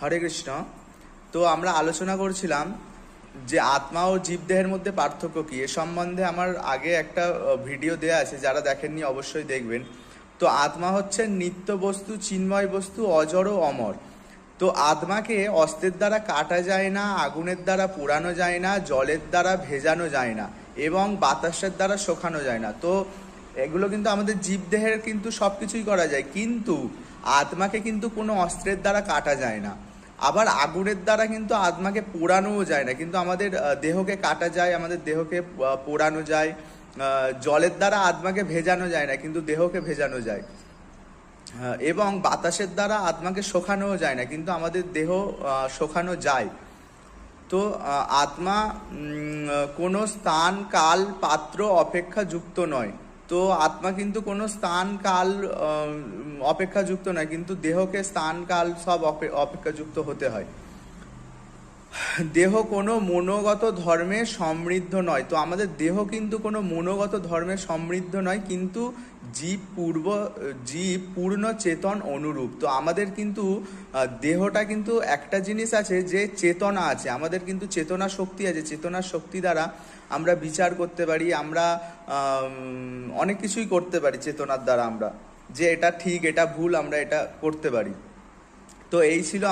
হরে কৃষ্ণ। তো আমরা আলোচনা করছিলাম যে আত্মা ও জীবদেহের মধ্যে পার্থক্য কি? এ সম্বন্ধে আমার আগে একটা ভিডিও দেয়া আছে, যারা দেখেননি অবশ্যই দেখবেন। তো আত্মা হচ্ছে নিত্য বস্তু, চিন্ময় বস্তু, অজর ও অমর। তো আত্মাকে অস্ত্রের দ্বারা কাটা যায় না, আগুনের দ্বারা পোড়ানো যায় না, জলের দ্বারা ভেজানো যায় না, এবং বাতাসের দ্বারা শোকানো যায় না। তো এগুলো কিন্তু আমাদের জীবদেহের কিন্তু সব কিছুই করা যায়। কিন্তু আত্মাকে কিন্তু কোনো অস্ত্রের দ্বারা কাটা যায় না। আবার আগুনের দ্বারা কিন্তু আত্মাকে পোড়ানোও যায় না। কিন্তু আমাদের দেহকে কাটা যায়, আমাদের দেহকে পোড়ানো যায় জলের দ্বারা আত্মাকে ভেজানো যায় না, কিন্তু দেহকে ভেজানো যায়। এবং বাতাসের দ্বারা আত্মাকে শোখানোও যায় না, কিন্তু আমাদের দেহ শোখানো যায়। তো আত্মা কোনো স্থান, কাল, পাত্র, অপেক্ষা যুক্ত নয়। তো আত্মা কিন্তু কোনো স্থান, কাল অপেক্ষাযুক্ত অপেক্ষা যুক্ত নয়, কিন্তু দেহকে স্থান, কাল সব অপে- অপেক্ষাযুক্ত হতে হয়। দেহ কোনো মনোগত ধর্মে সমৃদ্ধ নয়। তো আমাদের দেহ কিন্তু কোনো মনোগত ধর্মে সমৃদ্ধ নয়, কিন্তু জীব পূর্ব, জীব পূর্ণ চেতন অনুরূপ। তো আমাদের কিন্তু দেহটা কিন্তু একটা জিনিস আছে যে চেতনা আছে। আমাদের কিন্তু চেতনা শক্তি আছে। চেতনা শক্তি দ্বারা আমরা বিচার করতে পারি, আমরা অনেক কিছুই করতে পারি চেতনার দ্বারা আমরা। যে এটা ঠিক, এটা ভুল, আমরা এটা করতে পারি। তো এই ছিল